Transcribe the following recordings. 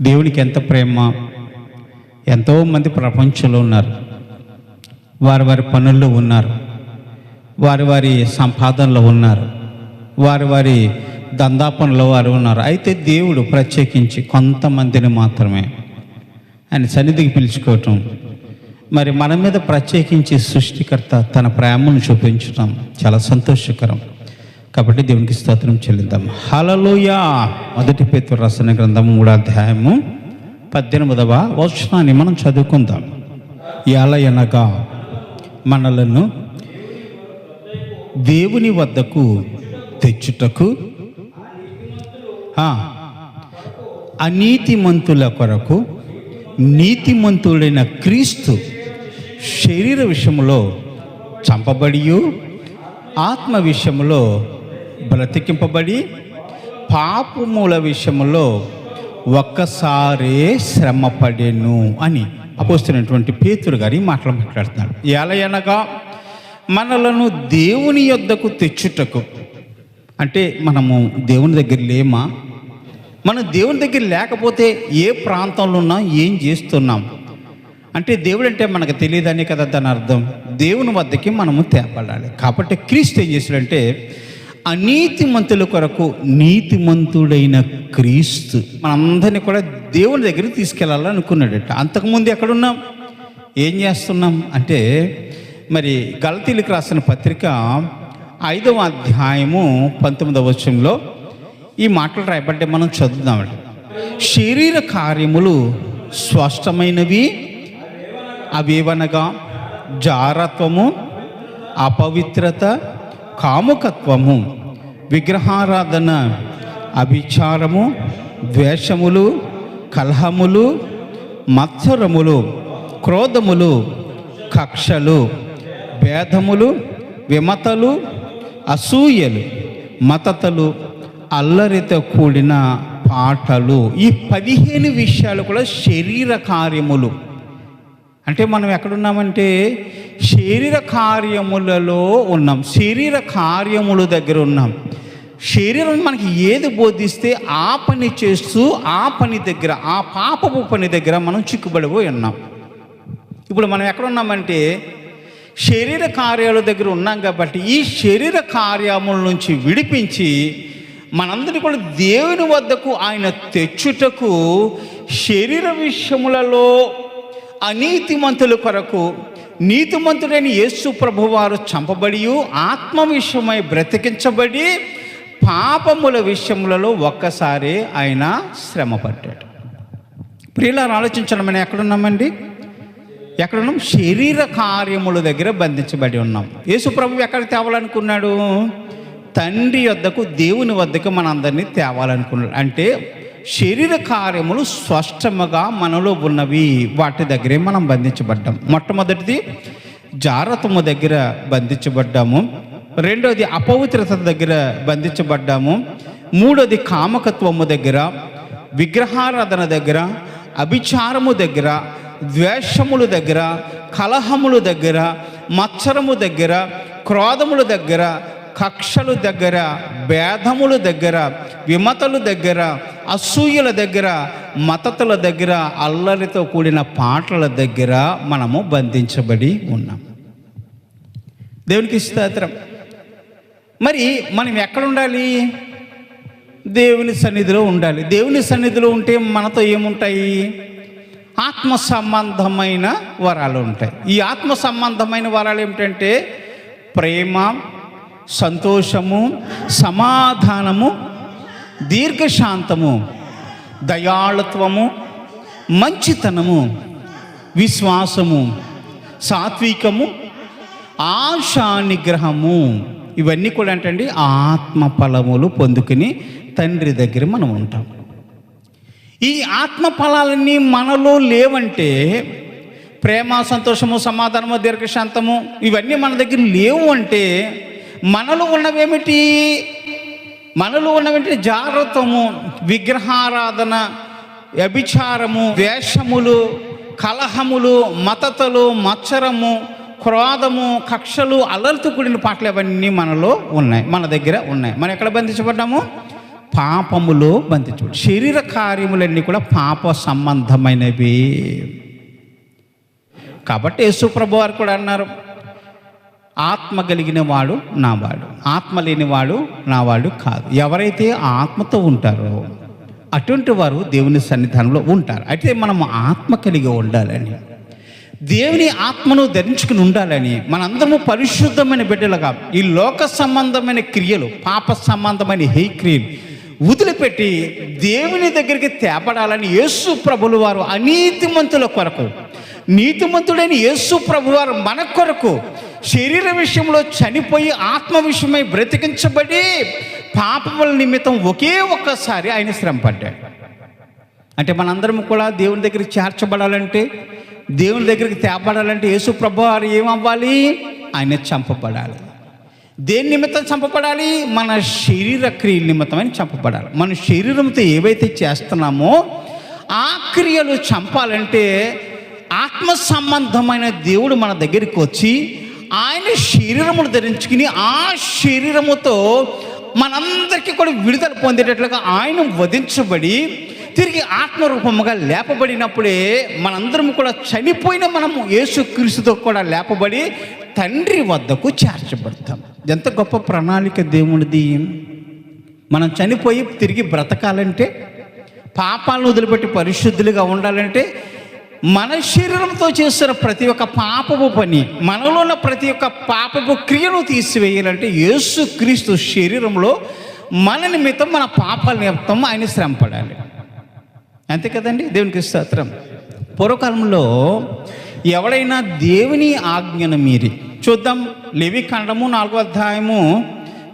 దేవునికి ఎంత ప్రేమ? ఎంతోమంది ప్రపంచంలో ఉన్నారు. వారి వారి పనుల్లో ఉన్నారు. వారి వారి సంపాదనలో ఉన్నారు. వారి వారి దందాపనలో వారు ఉన్నారు. అయితే దేవుడు ప్రత్యేకించి కొంతమందిని మాత్రమే ఆయన సన్నిధికి పిలుచుకోవటం మరి మన మీద ప్రత్యేకించి సృష్టికర్త తన ప్రేమను చూపించటం చాలా సంతోషకరం. కాబట్టి దేవునికి స్తోత్రం చెల్లిద్దాం. హలలోయ మొదటి పేతురు రసన గ్రంథం మూడో అధ్యాయము పద్దెనిమిదవ వచనాన్ని మనం చదువుకుందాం. ఎలా అనగా మనలను దేవుని వద్దకు తెచ్చుటకు ఆ, అనీతిమంతుల కొరకు నీతిమంతుడైన క్రీస్తు శరీర విషయంలో చంపబడియు ఆత్మ విషయంలో బ్రతికింపబడి పాపముల విషయంలో ఒక్కసారే శ్రమపడేను అని అపోస్తున్నటువంటి పేతురు గారి మాటలు మాట్లాడుతున్నాడు ఎలా అనగా మనలను దేవుని యొద్దకు తెచ్చుటకు అంటే మనము దేవుని దగ్గర లేమా? మనం దేవుని దగ్గర లేకపోతే ఏ ప్రాంతంలో ఉన్నాం ఏం చేస్తున్నాం? అంటే దేవుడు అంటే మనకు తెలియదని కదా దాని అర్థం. దేవుని వద్దకి మనము తేపడాలి కాబట్టి క్రీస్తు ఏం చేశాడంటే అనీతిమంతుల కొరకు నీతిమంతుడైన క్రీస్తు మనందరినీ కూడా దేవుని దగ్గరికి తీసుకెళ్ళాలనుకున్నాడట అంతకుముందు ఎక్కడున్నాం? ఏం చేస్తున్నాం? అంటే మరి గలతీలకు రాసిన పత్రిక ఐదవ అధ్యాయము పంతొమ్మిదవ వచనంలో ఈ మాటలు రాయబడ్డే మనం చదువుదామండి శరీర కార్యములు స్పష్టమైనవి అవేవనగా? జారత్వము అపవిత్రత కాముకత్వము విగ్రహారాధన అభిచారము ద్వేషములు కలహములు మత్సరములు క్రోధములు కక్షలు భేదములు విమతలు అసూయలు మతతలు అల్లరితో కూడిన పాటలు. ఈ పదిహేను విషయాలు కూడా శరీర కార్యములు. అంటే మనం ఎక్కడున్నామంటే శరీర కార్యములలో ఉన్నాం. శరీర కార్యముల దగ్గర ఉన్నాం. శరీరం మనకి ఏది బోధిస్తే ఆ పని చేస్తూ ఆ పని దగ్గర ఆ పాపపు పని దగ్గర మనం చిక్కుబడిపోయి ఉన్నాం. ఇప్పుడు మనం ఎక్కడ ఉన్నామంటే శరీర కార్యాల దగ్గర ఉన్నాం కాబట్టి ఈ శరీర కార్యముల నుంచి విడిపించి మనందరినీ కూడా దేవుని వద్దకు ఆయన తెచ్చుటకు శరీర విషయములలో అనీతిమంతుల కొరకు నీతిమంతుడైన యేసు ప్రభువారు చంపబడి ఆత్మ విషయమై బ్రతికించబడి పాపముల విషయములలో ఒక్కసారి ఆయన శ్రమ పడ్డాడు ప్రియులను ఆలోచించడం మనం ఎక్కడున్నామండి ఎక్కడున్నాం శరీర కార్యముల దగ్గర బంధించబడి ఉన్నాం. యేసు ప్రభు ఎక్కడ తేవాలనుకున్నాడు? తండ్రి వద్దకు దేవుని వద్దకు మనందరినీ తేవాలనుకున్నాడు. అంటే శరీర కార్యములు స్పష్టముగా మనలో ఉన్నవి. వాటి దగ్గరే మనం బంధించబడ్డాం. మొట్టమొదటిది జారతము దగ్గర బంధించబడ్డాము. రెండోది అపవిత్రత దగ్గర బంధించబడ్డాము. మూడోది కామకత్వము దగ్గర విగ్రహారాధన దగ్గర అభిచారము దగ్గర ద్వేషముల దగ్గర కలహముల దగ్గర మత్సరము దగ్గర క్రోధముల దగ్గర కక్షలు దగ్గర భేదముల దగ్గర విమతల దగ్గర అసూయల దగ్గర మతతుల దగ్గర అల్లరితో కూడిన పాటల దగ్గర మనము బంధించబడి ఉన్నాం. దేవునికి స్తోత్రం. మరి మనం ఎక్కడ ఉండాలి? దేవుని సన్నిధిలో ఉండాలి. దేవుని సన్నిధిలో ఉంటే మనతో ఏముంటాయి? ఆత్మ సంబంధమైన వరాలు ఉంటాయి. ఈ ఆత్మ సంబంధమైన వరాలు ఏమిటంటే ప్రేమ సంతోషము సమాధానము దీర్ఘశాంతము దయాళత్వము మంచితనము విశ్వాసము సాత్వికము ఆశానిగ్రహము. ఇవన్నీ కూడా ఏంటండి ఆత్మ ఫలములు పొందుకుని తండ్రి దగ్గర మనం ఉంటాం. ఈ ఆత్మ ఫలాలన్నీ మనలో లేవంటే ప్రేమ సంతోషము సమాధానము దీర్ఘశాంతము ఇవన్నీ మన దగ్గర లేవు అంటే మనలో ఉన్నవేమిటి? మనలో ఉన్నవేంటి? జాగ్రత్తము విగ్రహారాధన వ్యభిచారము వేషములు కలహములు మతతలు మత్సరము క్రోధము కక్షలు అల్లరితో కూడిన పాటలు అవన్నీ మనలో ఉన్నాయి మన దగ్గర ఉన్నాయి. మనం ఎక్కడ బంధించబడ్డాము? పాపములో బంధించబడి శరీర కార్యములన్నీ కూడా పాప సంబంధమైనవి. కాబట్టి యేసుప్రభు వారు కూడా అన్నారు ఆత్మ కలిగిన వాడు నావాడు ఆత్మ లేనివాడు నావాడు కాదు. ఎవరైతే ఆత్మతో ఉంటారో అటువంటి వారు దేవుని సన్నిధానంలో ఉంటారు. అయితే మనం ఆత్మ కలిగి ఉండాలని దేవుని ఆత్మను ధరించుకుని ఉండాలని మనందరము పరిశుద్ధమైన బిడ్డలుగా ఈ లోక సంబంధమైన క్రియలు పాప సంబంధమైన హే క్రియలు వదిలిపెట్టి దేవుని దగ్గరికి తేపడాలని యేసు ప్రభులు వారు అనీతిమంతుల కొరకు నీతిమంతుడైన యేసు ప్రభువారు మన కొరకు శరీర విషయంలో చనిపోయి ఆత్మ విషయమై బ్రతికించబడి పాపముల నిమిత్తం ఒకే ఒక్కసారి ఆయన శ్రమ పడ్డాడు. అంటే మనందరం కూడా దేవుని దగ్గరికి చేర్చబడాలంటే దేవుని దగ్గరికి తేపడాలంటే యేసు ప్రభు వారు ఏమవ్వాలి? ఆయన చంపబడాలి. దేని నిమిత్తం చంపబడాలి? మన శరీర క్రియల నిమిత్తమైన చంపబడాలి. మన శరీరంతో ఏవైతే చేస్తున్నామో ఆ క్రియలు చంపాలంటే ఆత్మ సంబంధమైన దేవుడు మన దగ్గరికి వచ్చి ఆయన శరీరమును ధరించుకుని ఆ శరీరముతో మనందరికీ కూడా విడుదల పొందేటట్లుగా ఆయన వధించబడి తిరిగి ఆత్మరూపముగా లేపబడినప్పుడే మనందరం కూడా చనిపోయిన మనము యేసుక్రీస్తుతో కూడా లేపబడి తండ్రి వద్దకు చేర్చబడతాం. ఎంత గొప్ప ప్రణాళిక దేవునిది. మనం చనిపోయి తిరిగి బ్రతకాలంటే పాపాలను వదిలిపెట్టి పరిశుద్ధులుగా ఉండాలంటే మన శరీరంతో చేస్తున్న ప్రతి ఒక్క పాపపు పని మనలో ఉన్న ప్రతి ఒక్క పాపపు క్రియను తీసివేయాలంటే యేసు క్రీస్తు శరీరంలో మన నిమిత్తం మన పాపాల నిమిత్తం ఆయన శ్రమ పడాలి అంతే కదండి? దేవునికి స్తోత్రం. పూర్వకాలంలో ఎవడైనా దేవుని ఆజ్ఞను మీరి చూద్దాం లేవి ఖండము నాలుగో అధ్యాయము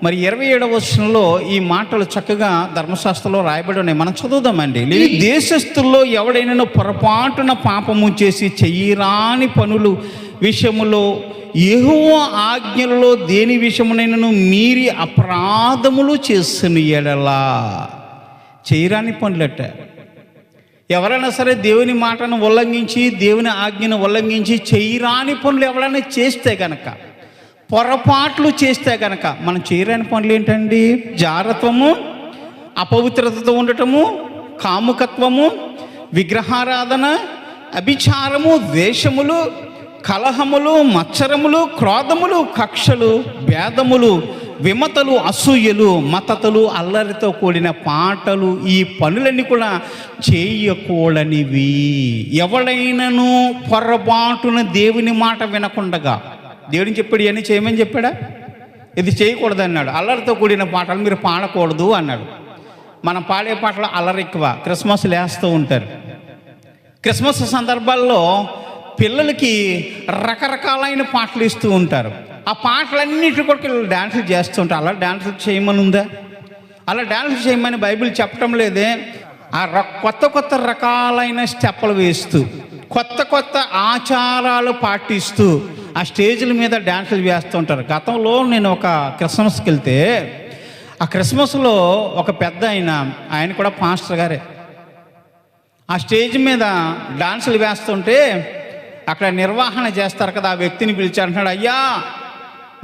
మరి ఇరవై ఏడవ వచనంలో ఈ మాటలు చక్కగా ధర్మశాస్త్రంలో రాయబడి ఉన్నాయి. మనం చదువుదామండి. లేవి దేశస్థుల్లో ఎవడైనా పొరపాటున పాపము చేసి చెయ్యరాని పనులు విషయములో యెహోవ ఆజ్ఞలలో దేని విషయమునైనను మీరి అపరాధములు చేస్తున్న ఎడలా చేయరాని పనులట. ఎవరైనా సరే దేవుని మాటను ఉల్లంఘించి దేవుని ఆజ్ఞను ఉల్లంఘించి చేయరాని పనులు ఎవరైనా చేస్తే కనుక పొరపాట్లు చేస్తే గనక మనం చేయరాని పనులు ఏంటండి? జారత్వము అపవిత్రతతో ఉండటము కాముకత్వము విగ్రహారాధన అభిచారము ద్వేషములు కలహములు మచ్చరములు క్రోధములు కక్షలు భేదములు విమతలు అసూయలు మతతలు అల్లరితో కూడిన పాటలు ఈ పనులన్నీ కూడా చేయకూడనివి. ఎవడైనను పొరపాటున దేవుని మాట వినకుండగా దేవుడిని చెప్పాడు? ఇవన్నీ చేయమని చెప్పాడా? ఇది చేయకూడదు అన్నాడు అల్లరితో కూడిన పాటలు మీరు పాడకూడదు అన్నాడు. మనం పాడే పాటలు అల్లరి ఎక్కువ. క్రిస్మస్ లేస్తూ ఉంటారు. క్రిస్మస్ సందర్భాల్లో పిల్లలకి రకరకాలైన పాటలు ఇస్తూ ఉంటారు. ఆ పాటలన్నిటి కూడా పిల్లలు డ్యాన్సులు చేస్తూ ఉంటారు. అలా డ్యాన్సులు చేయమని ఉందా అలా డ్యాన్స్ చేయమని బైబిల్ చెప్పడం లేదే. ఆ ర- కొత్త కొత్త రకాలైన స్టెప్పులు వేస్తూ కొత్త కొత్త ఆచారాలు పాటిస్తూ ఆ స్టేజ్ల మీద డ్యాన్సులు వేస్తూ ఉంటారు. గతంలో నేను ఒక క్రిస్మస్కి వెళ్తే ఆ క్రిస్మస్లో ఒక పెద్ద ఆయన ఆయన కూడా పాస్టర్ గారే. ఆ స్టేజ్ మీద డాన్సులు వేస్తుంటే అక్కడ నిర్వహణ చేస్తారు కదా ఆ వ్యక్తిని పిలిచి అంటున్నాడు అయ్యా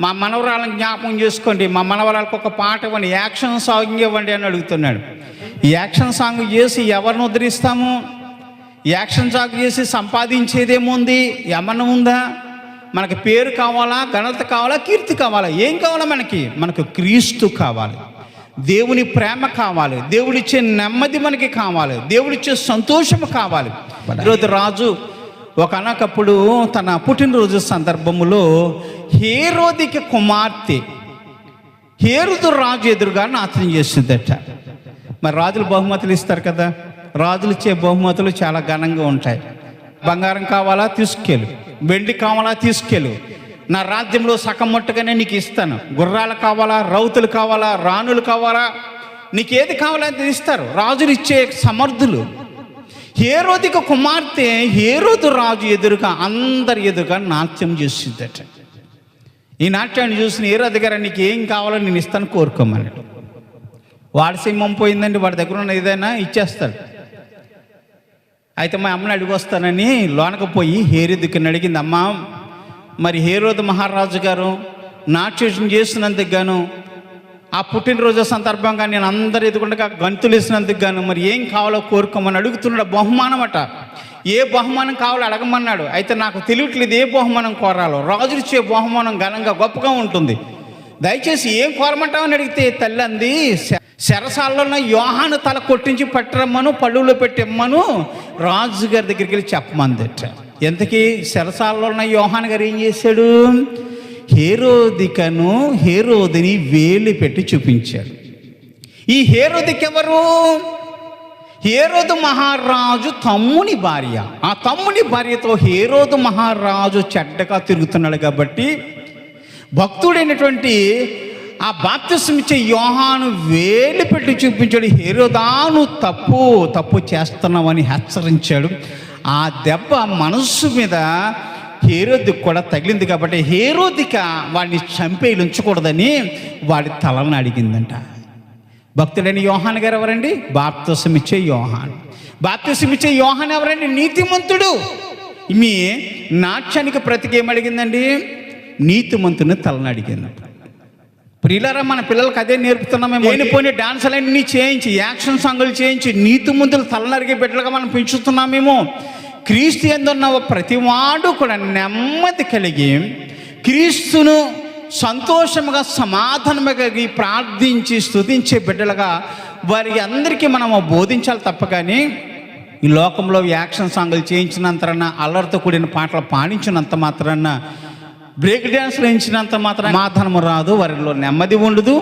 మా మనవరాలను జ్ఞాపకం చేసుకోండి మా మనవరాలకు ఒక పాట ఇవ్వండి యాక్షన్ సాంగ్ ఇవ్వండి అని అడుగుతున్నాడు. ఈ యాక్షన్ సాంగ్ చేసి ఎవరిని ఉద్ధరిస్తాము? యాక్షన్ సాంగ్ చేసి సంపాదించేదేముంది ఏమన్నా ఉందా? మనకి పేరు కావాలా? ఘనత కావాలా? కీర్తి కావాలా? ఏం కావాలా మనకి? మనకు క్రీస్తు కావాలి. దేవుని ప్రేమ కావాలి. దేవుడిచ్చే నెమ్మది మనకి కావాలి. దేవుడిచ్చే సంతోషము కావాలి. ఈరోజు రాజు ఒకనొకప్పుడు తన పుట్టినరోజు సందర్భములో హేరోదికి కుమార్తె హేరుదు రాజు ఎదురుగా నాశనం చేసిందట. మరి రాజులు బహుమతులు ఇస్తారు కదా? రాజులు ఇచ్చే బహుమతులు చాలా ఘనంగా ఉంటాయి. బంగారం కావాలా తీసుకెళ్ళు వెండి కావాలా తీసుకెళ్ళు నా రాజ్యంలో సగం మట్టుగానే నీకు ఇస్తాను. గుర్రాలు కావాలా రౌతులు కావాలా రాణులు కావాలా? నీకు ఏది కావాలంటే ఇస్తారు. రాజులు ఇచ్చే సమర్థులు. హేరోదిక కుమార్తె హేరోదు రాజు ఎదురుగా అందరి ఎదురుగా నాట్యం చేసిద్దట ఈ నాట్యాన్ని చూసిన హేరోది గారు నీకు ఏం కావాలో నేను ఇస్తాను కోరుకోమన్నాడు వాడి సింహం పోయిందండి వాడి దగ్గర ఉన్న ఏదైనా ఇచ్చేస్తాడు. అయితే మా అమ్మని అడిగి వస్తానని లోనకు పోయి హేరోదికని అడిగింది అమ్మ మరి హేరోద్ మహారాజు గారు నాట్యం చేసినందుకు గాను ఆ పుట్టినరోజు సందర్భంగా నేను అందరు ఎదుగుండగా గంతులు వేసినందుకు గాను మరి ఏం కావాలో కోరుకోమని అడుగుతున్నాడు. బహుమానం అట. ఏ బహుమానం కావాలో అడగమన్నాడు. అయితే నాకు తెలియట్లేదు ఏ బహుమానం కోరాలో. రాజులు ఇచ్చే బహుమానం ఘనంగా గొప్పగా ఉంటుంది. దయచేసి ఏం కోరమంటామని అడిగితే తల్లి అంది "శ- ఉన్న యోహాను తల కొట్టించి పట్టరమ్మను పళ్ళులో పెట్టిమ్మను రాజుగారి దగ్గరికి వెళ్ళి చెప్పమందట ఎంతకీ శరసాలలో ఉన్న యోహాన్ గారు ఏం చేశాడు? హేరోదికను హేరోదిని వేలు పెట్టి చూపించాడు. ఈ హేరోదికి ఎవరు హేరోదు మహారాజు తమ్ముని భార్య. ఆ తమ్ముని భార్యతో హేరోదు మహారాజు చెడ్డగా తిరుగుతున్నాడు కాబట్టి భక్తుడైనటువంటి ఆ బాప్తిస్మిచ్చే యోహాను వేలు పెట్టి చూపించాడు. హేరోదాను తప్పు తప్పు చేస్తున్నావని హెచ్చరించాడు. ఆ దెబ్బ మనస్సు మీద హేరోదికి కూడా తగిలింది కాబట్టి హేరోదిక వాడిని చంపేయి ఉంచకూడదని వాడి తలను అడిగిందంట. భక్తుడైన యోహాన్ గారు ఎవరండి? బాప్తిసం యోహాన్. బాప్తిసం యోహాన్ ఎవరండి? నీతిమంతుడు. మీ నాట్యానికి ప్రతికేమడిగిందండి నీతిమంతుని తలను అడిగిందంట. ప్రియులరా మన పిల్లలకి అదే నేర్పుతున్నామేమో లేనిపోయిన డాన్సులన్నీ చేయించి యాక్షన్ సాంగులు చేయించి నీతి ముందులు తలనరిగే బిడ్డలుగా మనం పెంచుతున్నామేమో క్రీస్తు ఎందున్న ప్రతివాడు కూడా నెమ్మది కలిగి క్రీస్తును సంతోషముగా సమాధానముగా కలిగి ప్రార్థించి స్తుతించే బిడ్డలుగా వారి అందరికీ మనము బోధించాలి తప్ప కానీ ఈ లోకంలో యాక్షన్ సాంగులు చేయించినంతరన్నా అల్లరితో కూడిన పాటలు పాడించినంత మాత్రాన బ్రేక్ డ్యాన్స్లు ఇచ్చినంత మాత్రం సమాధానము రాదు వారిలో నెమ్మది ఉండదు.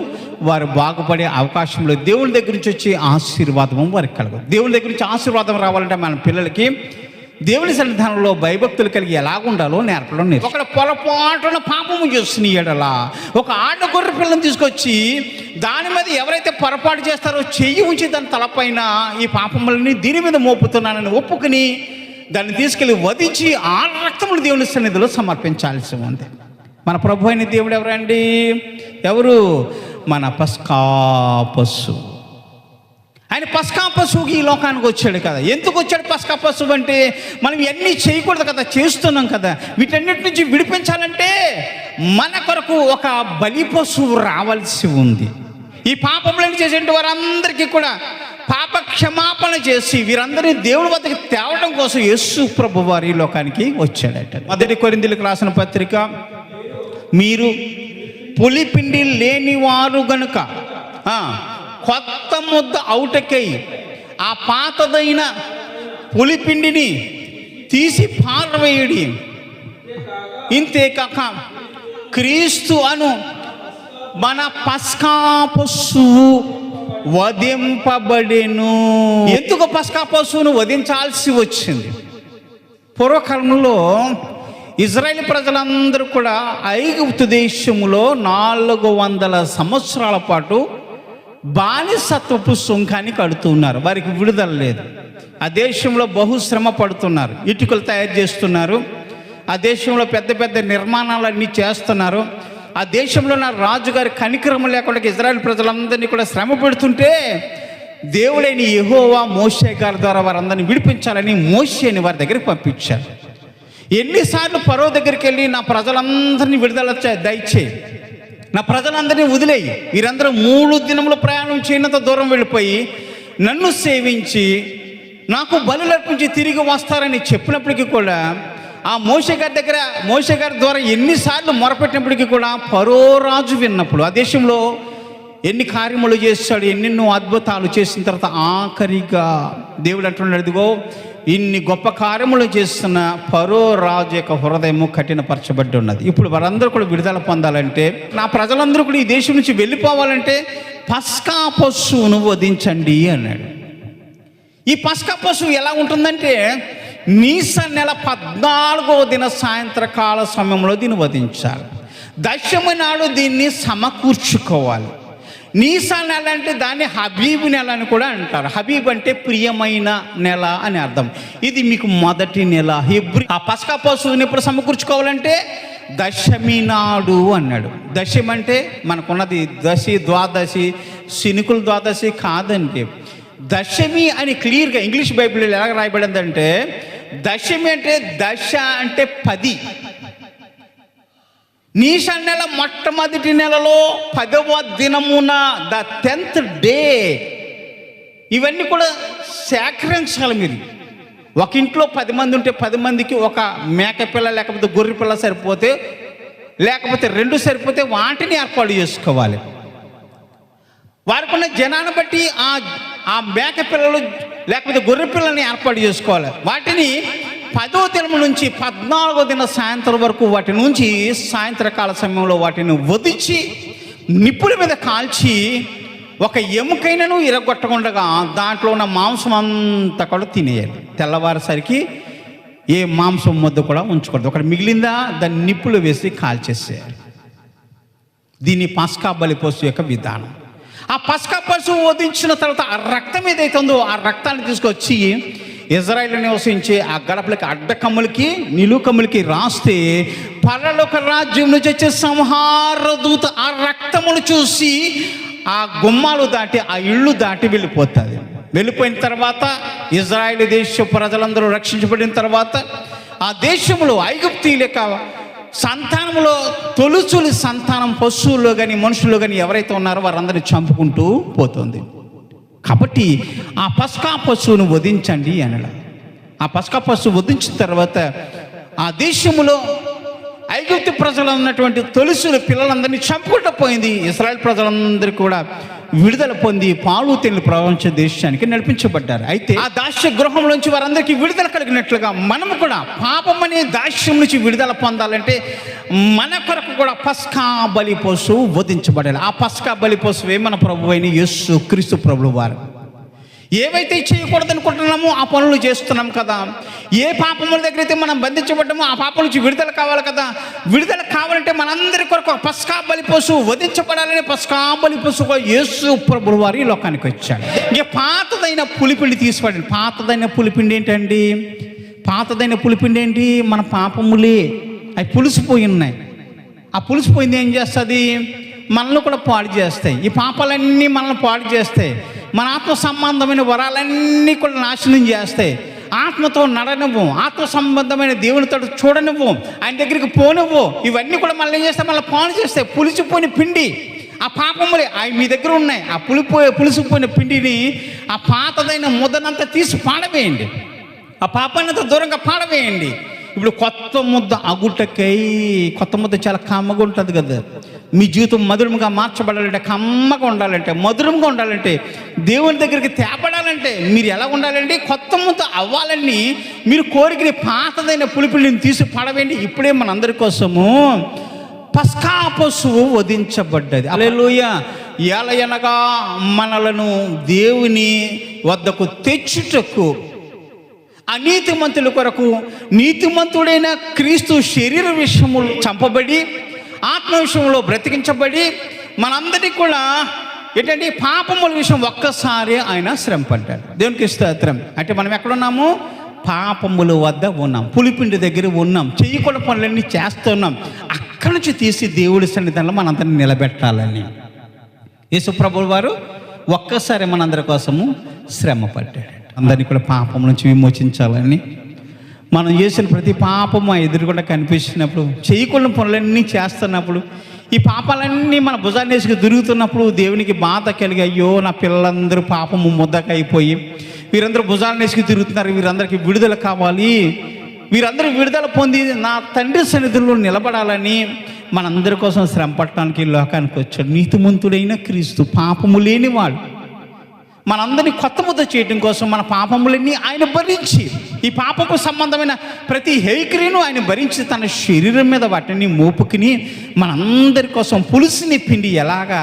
వారు బాగుపడే అవకాశం లేదు దేవుని దగ్గర నుంచి వచ్చే ఆశీర్వాదం వారికి కలగదు. దేవుని దగ్గర నుంచి ఆశీర్వాదం రావాలంటే మన పిల్లలకి దేవుని సన్నిధానంలో భయభక్తులు కలిగి ఎలా ఉండాలో నేర్పడం నేర్చు. ఒక పొరపాటున పాపము చేస్తున్న ఎడలా ఒక ఆడ గొర్రె పిల్లని తీసుకొచ్చి దాని మీద ఎవరైతే పొరపాటు చేస్తారో చెయ్యి ఉంచి దాని తలపైన ఈ పాపములని దీని మీద మోపుతున్నానని ఒప్పుకుని దాన్ని తీసుకెళ్ళి వధించి ఆ రక్తములు దేవుని సన్నిధిలో సమర్పించాల్సి ఉంది. మన ప్రభు అయిన దేవుడు ఎవరండి? ఎవరు? మన పస్కా పశు. ఆయన పస్కా పశువుకి ఈ లోకానికి వచ్చాడు కదా. ఎందుకు వచ్చాడు పస్కా పశువు అంటే మనం ఇవన్నీ చేయకూడదు కదా చేస్తున్నాం కదా. వీటన్నిటి నుంచి విడిపించాలంటే మన కొరకు ఒక బలి పశువు రావాల్సి ఉంది. ఈ పాపములను చేసేటువంటి వారందరికీ కూడా పాప క్షమాపణ చేసి వీరందరినీ దేవుని వద్దకు తేవడం కోసం యేసు ప్రభు వారి లోకానికి వచ్చాడట. మొదటి కొరిందులకు రాసిన పత్రిక మీరు పులిపిండి లేనివారు గనుక కొత్త ముద్ద అవుటకై ఆ పాతదైన పులిపిండిని తీసి పారవేయుడి. ఇంతేకాక క్రీస్తు అను మన పస్కా పశువు వధింపబడెను. ఎందుకు పస్కా పశువును వధించాల్సి వచ్చింది? పూర్వకాలంలో ఇజ్రాయెల్ ప్రజలందరూ కూడా ఐగుప్తు దేశంలో నాలుగు వందల సంవత్సరాల పాటు బానిసత్వపు సుంకాన్ని కడుతున్నారు. వారికి విడుదల లేదు. ఆ దేశంలో బహుశ్రమ పడుతున్నారు. ఇటుకలు తయారు చేస్తున్నారు. ఆ దేశంలో పెద్ద పెద్ద నిర్మాణాలన్నీ చేస్తున్నారు. ఆ దేశంలో నా రాజుగారి కనికరం లేకుండా ఇజ్రాయెల్ ప్రజలందరినీ కూడా శ్రమ పెడుతుంటే దేవుడైన యహోవా మోషే గారి ద్వారా వారందరినీ విడిపించాలని మోషేని వారి దగ్గరికి పంపించారు. ఎన్నిసార్లు పరో దగ్గరికి వెళ్ళి నా ప్రజలందరినీ విడుదల చే- దయచేయి నా ప్రజలందరినీ వదిలేయి. వీరందరూ మూడు దినములు ప్రయాణం చేయనంత దూరం వెళ్ళిపోయి నన్ను సేవించి నాకు బలులు అర్పించి తిరిగి వస్తారని చెప్పినప్పటికీ కూడా ఆ మోషే గారి దగ్గర మోసగారి గారి ద్వారా ఎన్నిసార్లు మొరపెట్టినప్పటికీ కూడా పరో రాజు విన్నప్పుడు ఆ దేశంలో ఎన్ని కార్యములు చేస్తాడు ఎన్నెన్నో అద్భుతాలు చేసిన తర్వాత ఆఖరిగా దేవుడు అంటున్నాడు ఇదిగో ఇన్ని గొప్ప కార్యములు చేస్తున్న పరో రాజు యొక్క హృదయము కఠినపరచబడి ఉన్నది ఇప్పుడు వారందరూ కూడా విడుదల పొందాలంటే నా ప్రజలందరూ కూడా ఈ దేశం నుంచి వెళ్ళిపోవాలంటే పస్కా పశువును వధించండి అన్నాడు. ఈ పస్కా పశువు ఎలా ఉంటుందంటే మీస నెల పద్నాలుగో దిన సాయంత్రకాల సమయంలో దీన్ని వధించాలి. దశమి నాడు దీన్ని సమకూర్చుకోవాలి. నీసా నెల అంటే దాన్ని హబీబ్ నెల అని కూడా అంటారు. హబీబ్ అంటే ప్రియమైన నెల అని అర్థం. ఇది మీకు మొదటి నెల. హిబ్రి ఆ పసకా పశువుని ఎప్పుడు సమకూర్చుకోవాలంటే దశమి నాడు అన్నాడు. దశమి అంటే మనకున్నది దశి ద్వాదశి శనికుల ద్వాదశి కాదండి. దశమి అని క్లియర్గా ఇంగ్లీష్ బైబిల్లో ఎలా రాయబడిందంటే దశమి అంటే దశ అంటే పది. నీష నెల మొట్టమొదటి నెలలో పదవ దినమున ద టెన్త్ డే. ఇవన్నీ కూడా సేకరించాలి మీరు. ఒక ఇంట్లో పది మంది ఉంటే పది మందికి ఒక మేక పిల్ల లేకపోతే గొర్రె పిల్ల సరిపోతే లేకపోతే రెండు సరిపోతే వాటిని ఏర్పాటు చేసుకోవాలి. వారికి ఉన్న జనాన్ని బట్టి ఆ ఆ మేక పిల్లలు లేకపోతే గొర్రె పిల్లల్ని ఏర్పాటు చేసుకోవాలి. వాటిని పదో దినం నుంచి పద్నాలుగో దిన సాయంత్రం వరకు వాటి నుంచి సాయంత్రకాల సమయంలో వాటిని వదిచి నిప్పుల మీద కాల్చి ఒక ఎముకైనను ఇరగొట్టకుండగా దాంట్లో ఉన్న మాంసం అంతా కూడా తినేయాలి. తెల్లవారేసరికి ఏ మాంసం ముద్ద కూడా ఉంచకూడదు. ఒకటి మిగిలిందా దాన్ని నిప్పులు వేసి కాల్చేసేయాలి. దీన్ని పాస్కా బలిపోసు యొక్క విధానం. ఆ పసుక పశువు వధించిన తర్వాత ఆ రక్తం ఏదైతే ఉందో ఆ రక్తాన్ని తీసుకొచ్చి ఇజ్రాయిల్ నివసించే ఆ గడపలకి అడ్డకమ్ములకి నిలుకమ్ములకి రాస్తే పరలోక రాజ్యం నుంచి వచ్చే సంహార దూత ఆ రక్తమును చూసి ఆ గుమ్మాలు దాటి ఆ ఇళ్ళు దాటి వెళ్ళిపోతుంది. వెళ్ళిపోయిన తర్వాత ఇజ్రాయిల్ దేశ ప్రజలందరూ రక్షించబడిన తర్వాత ఆ దేశంలో ఐగుప్తీయుల యొక్క సంతానంలో తొలుచులు సంతానం పశువుల్లో కానీ మనుషుల్లో కానీ ఎవరైతే ఉన్నారో వారందరినీ చంపుకుంటూ పోతుంది. కాబట్టి ఆ పస్కా పశువును వధించండి అనడం ఆ పస్కా పశువు వధించిన తర్వాత ఆ దేశంలో ఐగుప్తు ప్రజలు ఉన్నటువంటి తొలుసులు పిల్లలందరినీ చంపుకుంటూ పోయింది. ఇస్రాయల్ ప్రజలందరూ కూడా విడుదల పొంది పాలు తెలు ప్రపంచ దేశానికి నడిపించబడ్డారు. అయితే ఆ దాస్య గృహం నుంచి వారందరికీ విడుదల కలిగినట్లుగా మనము కూడా పాపం అనే దాస్యం నుంచి విడుదల పొందాలంటే మన కొరకు కూడా పస్కా బలి పశువు వధించబడాలి. ఆ పస్కా బలి పశువే మన ప్రభు అయిన యేసు క్రీస్తు ప్రభులు వారు ఏవైతే చేయకూడదు అనుకుంటున్నామో ఆ పనులు చేస్తున్నాం కదా. ఏ పాపముల దగ్గర అయితే మనం బంధించబడ్డామో ఆ పాపం నుంచి విడుదల కావాలి కదా. విడుదల కావాలంటే మనందరి కొరకు ఒక పస్కా బలి పశువు వధించబడాలని పస్కా బలి పశువు యేసు ప్రభులు వారి లోకానికి వచ్చాడు ఇక పాతదైన పులిపిండి తీసుకోండి. పాతదైన పులిపిండి ఏంటండి? పాతదైన పులిపిండి ఏంటి? మన పాపములే. అవి పులిసిపోయి ఉన్నాయి. ఆ పులిసిపోయింది ఏం చేస్తుంది? మనల్ని కూడా పాడు చేస్తాయి. ఈ పాపాలన్నీ మనల్ని పాడు చేస్తాయి. మన ఆత్మ సంబంధమైన వరాలన్నీ కూడా నాశనం చేస్తాయి ఆత్మతో నడనివ్వు ఆత్మ సంబంధమైన దేవునితో చూడనివ్వు ఆయన దగ్గరికి పోనివ్వు ఇవన్నీ కూడా మళ్ళీ ఏం చేస్తే మళ్ళీ పాను చేస్తాయి. పులిచిపోయిన పిండి. ఆ పాపములే అవి మీ దగ్గర ఉన్నాయి. ఆ పులిపోయే పులిసిపోయిన పిండిని ఆ పాతదైన ముద్దనంతా తీసి పాడవేయండి. ఆ పాపాన్నంత దూరంగా పాడవేయండి. ఇప్పుడు కొత్త ముద్ద అగుటకై కొత్త ముద్ద చాలా కమ్మగా ఉంటుంది కదా. మీ జీవితం మధురంగా మార్చబడాలంటే కమ్మగా ఉండాలంటే మధురంగా ఉండాలంటే దేవుని దగ్గరికి తేపడాలంటే మీరు ఎలా ఉండాలండి? కొత్త ముద్ద అవ్వాలని మీరు కోరికని పాతదైన పులిపిల్లిని తీసి పడవేయండి. ఇప్పుడే మనందరి కోసము పస్కా పశువు వధించబడ్డది. అలెలుయ ఎలయనగా మనలను దేవుని వద్దకు తెచ్చుటకు అనీతిమంతుల కొరకు నీతిమంతుడైన క్రీస్తు శరీర విషయములు చంపబడి ఆత్మ విషయంలో బ్రతికించబడి మనందరికీ కూడా ఏంటంటే పాపముల విషయం ఒక్కసారి ఆయన శ్రమ పడ్డాడు దేవునికి స్తోత్రం. అంటే మనం ఎక్కడున్నాము? పాపముల వద్ద ఉన్నాం. పులిపిండి దగ్గర ఉన్నాం. చేయకూడ పనులన్నీ చేస్తున్నాం. అక్కడి నుంచి తీసి దేవుడి సన్నిధానంలో మనందరిని నిలబెట్టాలని. యేసుప్రభు వారు ఒక్కసారి మనందరి కోసము శ్రమ పడ్డాడు అందరినీ కూడా పాపం నుంచి విమోచించాలని. మనం చేసిన ప్రతి పాపము ఆ ఎదురుగుండా కనిపిస్తున్నప్పుడు చేయకుండా పనులన్నీ చేస్తున్నప్పుడు ఈ పాపాలన్నీ మన భుజాన్ని వేసుకు తిరుగుతున్నప్పుడు దేవునికి బాధ కలిగి అయ్యో నా పిల్లలందరూ పాపము ముద్దకైపోయి వీరందరూ భుజాలను వేసుకు తిరుగుతున్నారు వీరందరికీ విడుదల కావాలి. వీరందరూ విడుదల పొంది నా తండ్రి సన్నిధుల్లో నిలబడాలని మనందరి కోసం శ్రమ పట్టడానికి లోకానికి వచ్చాడు. నీతిమంతుడైన క్రీస్తు పాపము లేనివాడు. మనందరినీ కొత్త ముద్ద చేయడం కోసం మన పాపములన్నీ ఆయన భరించి ఈ పాపకు సంబంధమైన ప్రతి హేక్రియను ఆయన భరించి తన శరీరం మీద వాటిని మోపుకుని మనందరి కోసం పులుసుని పిండి ఎలాగా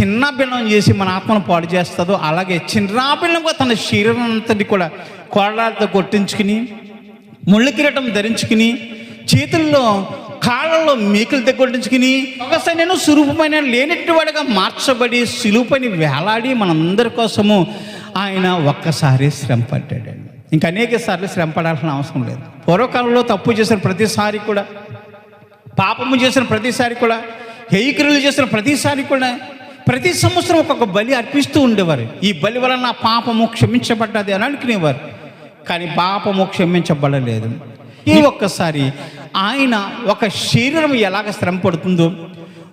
చిన్న బిల్లం చేసి మన ఆత్మను పాడు చేస్తుందో అలాగే చిన్న భిన్నంగా తన శరీరం అంతటి కూడా కోళ్ళతో కొట్టించుకుని ముళ్ళ కిరీటం ధరించుకుని చేతుల్లో కాళ్ళలో మేకులు దగ్గరించుకుని ఒకసారి నేను సురూపమైన లేనట్టు మార్చబడి సులువుపని వేలాడి మనందరి కోసము ఆయన ఒక్కసారి శ్రమ పడ్డాడండి. ఇంకా అనేక సార్లు శ్రమ పడాల్సిన అవసరం లేదు. పూర్వకాలంలో తప్పు చేసిన ప్రతిసారి కూడా పాపము చేసిన ప్రతిసారి కూడా హెయిక్రియలు చేసిన ప్రతిసారి కూడా ప్రతి సంవత్సరం ఒక్కొక్క బలి అర్పిస్తూ ఉండేవారు. ఈ బలి వలన పాపము క్షమించబడ్డది అని అనుకునేవారు. కానీ పాపము క్షమించబడలేదు. ఈ ఒక్కసారి ఆయన ఒక శరీరం ఎలాగ శ్రమ పడుతుందో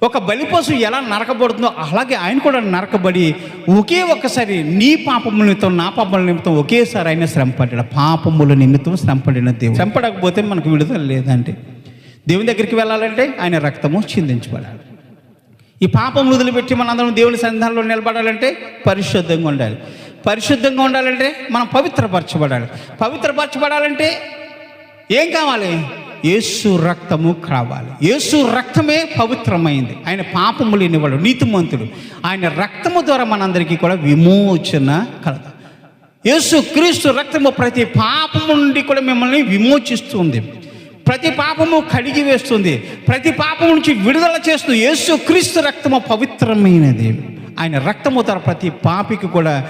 ఒక బలిపశు ఎలా నరకబడుతుందో అలాగే ఆయన కూడా నరకబడి ఒకే ఒక్కసారి నీ పాపముల నిమిత్తం నా పాపముల నిమిత్తం ఒకేసారి ఆయన శ్రమ పడ్డాడు పాపముల నిమిత్తం శ్రమ పడిన దేవుడు. శ్రమ పడకపోతే మనకు విడుదల లేదంటే దేవుని దగ్గరికి వెళ్ళాలంటే ఆయన రక్తము చిందించబడాలి. ఈ పాపం వదిలిపెట్టి మనందరం దేవుని సన్నిధానంలో నిలబడాలంటే పరిశుద్ధంగా ఉండాలి. పరిశుద్ధంగా ఉండాలంటే మనం పవిత్రపరచబడాలి. పవిత్రపరచబడాలంటే ఏం కావాలి? యేసు రక్తము కావాలి. యేసు రక్తమే పవిత్రమైంది. ఆయన పాపము లేనివాడు నీతిమంతుడు. ఆయన రక్తము ద్వారా మనందరికీ కూడా విమోచన కలదు యేసు క్రీస్తు రక్తము ప్రతి పాపము నుండి కూడా మిమ్మల్ని విమోచిస్తుంది. ప్రతి పాపము కడిగి వేస్తుంది. ప్రతి పాపము నుంచి విడుదల చేస్తుంది. యేసు క్రీస్తు రక్తము పవిత్రమైనది. ఆయన రక్తము ద్వారా ప్రతి పాపికి కూడా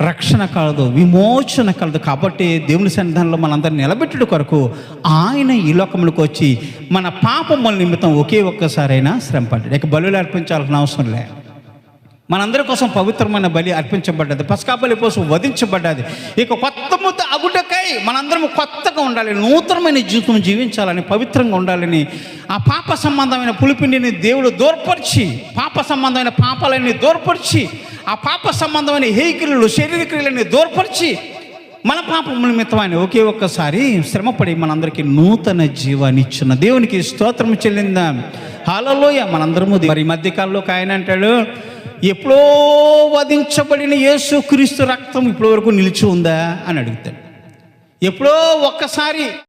రక్షణ కలదు విమోచన కలదు. కాబట్టి దేవుని సన్నిధానంలో మనందరిని నిలబెట్టుడు కొరకు ఆయన ఈ లోకములకు వచ్చి మన పాపముల నిమిత్తం ఒకే ఒక్కసారైనా శ్రమ పడ్డాడు. ఇక బలులు అర్పించాల్సిన అవసరం లేదు మనందరి కోసం పవిత్రమైన బలి అర్పించబడ్డది. పసకా బలి కోసం వధించబడ్డది. ఇక కొత్త ముద్ద అగుటకై మనందరం కొత్తగా ఉండాలి నూతనమైన జీవితం జీవించాలని పవిత్రంగా ఉండాలని ఆ పాప సంబంధమైన పులిపిండిని దేవుడు దూర్పరిచి పాప సంబంధమైన పాపాలన్నీ దూర్పరిచి ఆ పాప సంబంధమైన హేకిలు శరీర క్రియలని దూర్పరిచి మన పాపముల నిమిత్తం ఒకే ఒక్కసారి శ్రమపడి మనందరికీ నూతన జీవాన్ని ఇచ్చిన దేవునికి స్తోత్రం చెల్లిందాం. హాలలోయ మనందరము మరి ఈ మధ్యకాలంలో ఒక ఆయన అంటాడు ఎప్పుడో వధించబడిన యేసు క్రీస్తు రక్తం ఇప్పటి వరకు నిలిచి ఉందా? అని అడుగుతాడు. ఎప్పుడో ఒక్కసారి